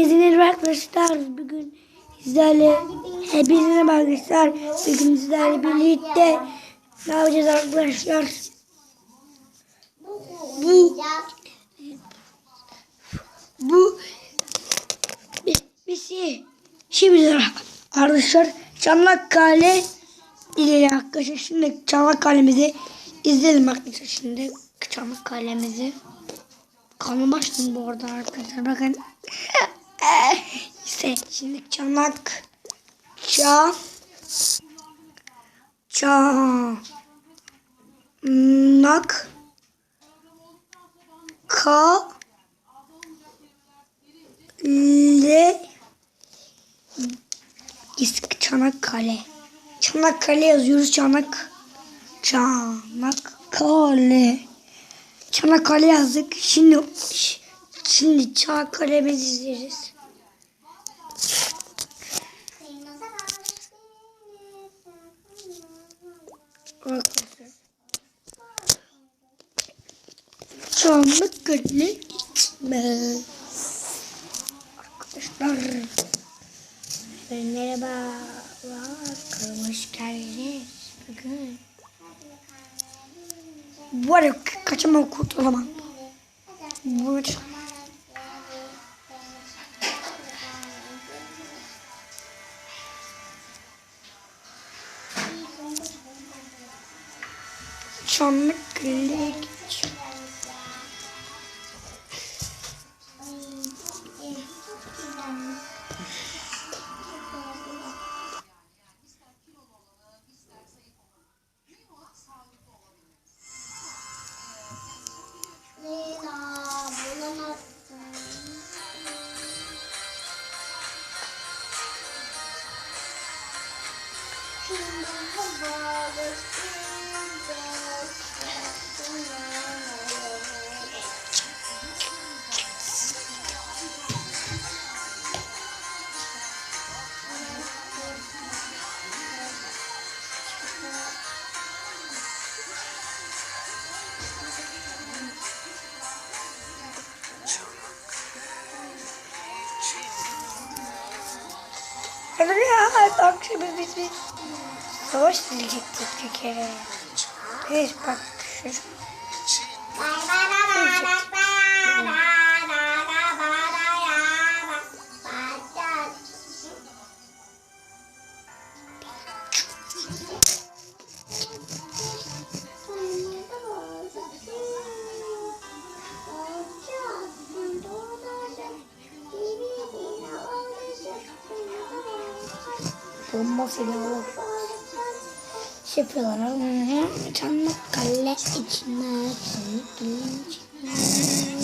Merhaba arkadaşlar bugün sizlerle hepinize arkadaşlar bugün sizlerle birlikte ne yapacağız arkadaşlar bu bu bir şey şimdi arkadaşlar Çanakkale ile arkadaşlar şimdi Çanakkale'mizi izleyelim arkadaşlar şimdi Çanakkale'mizi Kanı başladı bu arada arkadaşlar bakın. şimdi çanak ça çanak ka le İsk Çanakkale. Çanakkale yazıyoruz Çanak. Çanakkale. Çanakkale yazdık. Şimdi şimdi Çanakkale'mizi izleyeceğiz. Arkadaşlar. Çanakkale gitme. Arkadaşlar. Merhaba. Hoş geldiniz. Bugün. Bu arada kaçamam kurtulamam. Bu Çanakkale'ye gideceğim. Leyla bulamazsın. Şimdi havalı Ya akşam biz bir savaş diyecektik bir kere. Evet bak bomba silahı şey yapıyorlar. Hı hı. Çanakkale içine Çanakkale içine. Çanakkale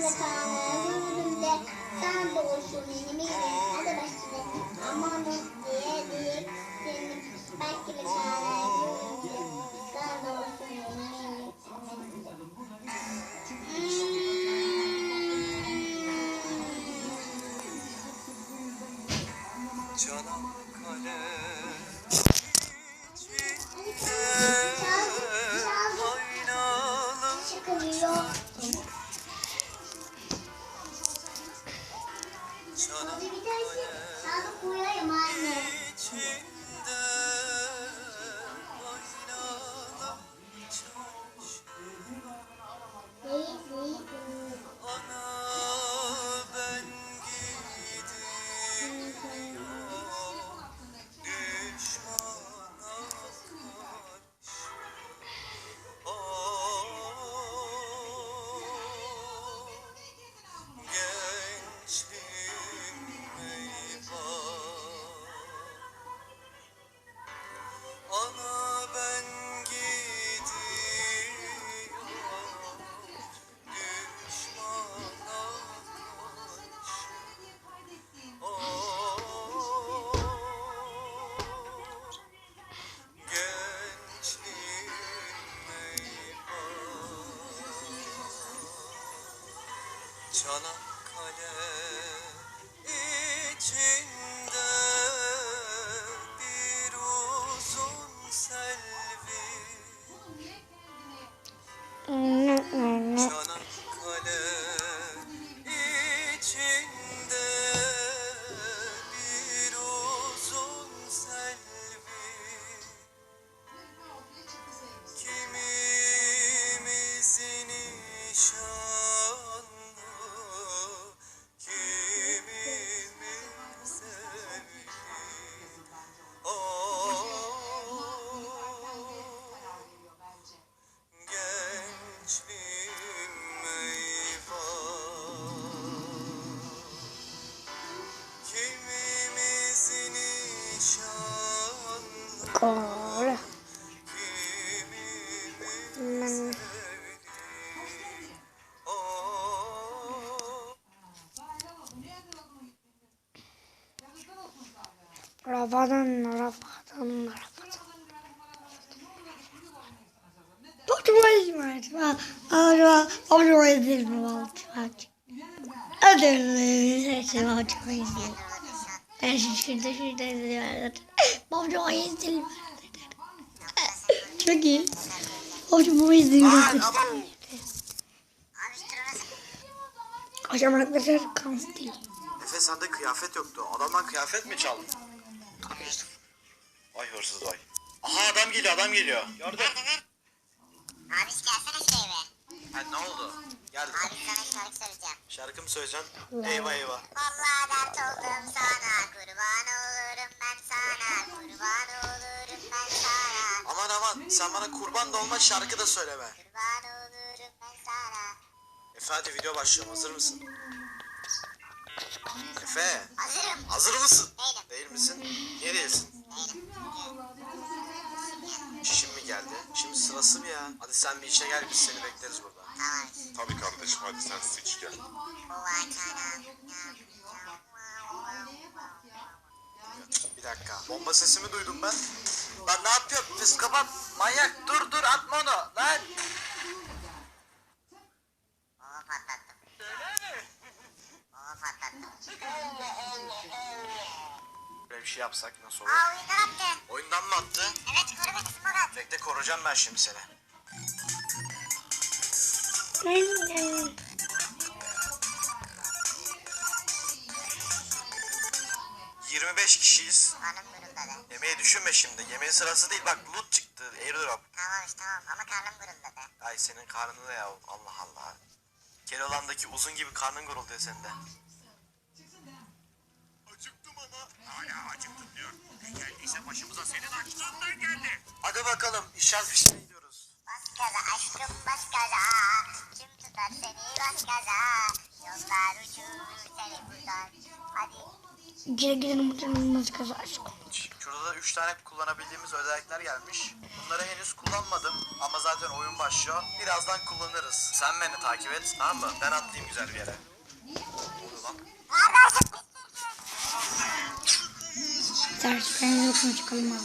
Belki de kahve de sen de olsun benim Hadi başlayalım. Aman diye diye senin belki de kahve sen de olsun benim Çanakkale içinde sevdi Oh Rafadan, Rafadan, Rafadan. Hoş var. Ama ama izledim bak. Hadi seçim çok izledim. Ben şimdi şurada şurada izliyorum. Babacım izledim. Çok iyi. Babacım bu izledim. Hocam arkadaşlar kans değil. Efe sende kıyafet yoktu. Adamdan kıyafet mi çaldın? Vay hırsız vay. Aha adam geliyor adam geliyor. Gördüm. Abi gelsene şuraya be. Ha, ne oldu? Geldim. Abi sana şarkı söyleyeceğim. Şarkı mı söyleyeceksin? Eyvah eyvah. Vallahi dert oldum sana kurban olurum ben sana kurban olurum ben sana Aman aman sen bana kurban da olma şarkı da söyleme. kurban olurum ben sana. Efe hadi video başlıyorum hazır mısın? Efe Hazırım. hazır mısın? Değilim. Değil misin? Niye değilsin? Değilim. Çişim mi geldi? Şimdi sırası mı ya? Hadi sen bir işe gel biz seni bekleriz burada. Tamam. Tabii kardeşim hadi sen sıç gel. Bir dakika. Bomba sesimi duydum ben. Lan ne yapıyorsun? Kız kapat. Manyak dur dur atma onu. Lan. Şey yapsak nasıl olur? Aa oyundan attı. Oyundan mı attı? Evet koru beni Smogat. Bekle koruyacağım ben şimdi seni. Aynen. 25 kişiyiz. Karnım guruldadı. Yemeği düşünme şimdi. Yemeğin sırası değil. Bak loot çıktı. Airdrop. Tamam işte tamam ama karnım guruldadı. Ay senin karnını da ya. Allah Allah. Keloğlan'daki uzun gibi karnın gurulduyor senin İşaret fişine gidiyoruz. Bas gaza aşkım bas gaza. Kim tutar seni bas gaza. Yollar uçurur seni buradan. Hadi. Geri gidelim muhtemelen kazı aşk. Şurada da 3 tane kullanabildiğimiz özellikler gelmiş. Bunları henüz kullanmadım ama zaten oyun başlıyor. Birazdan kullanırız. Sen beni takip et tamam mı? Ben atlayayım güzel bir yere. Ders ben yokmuş çıkalım abi.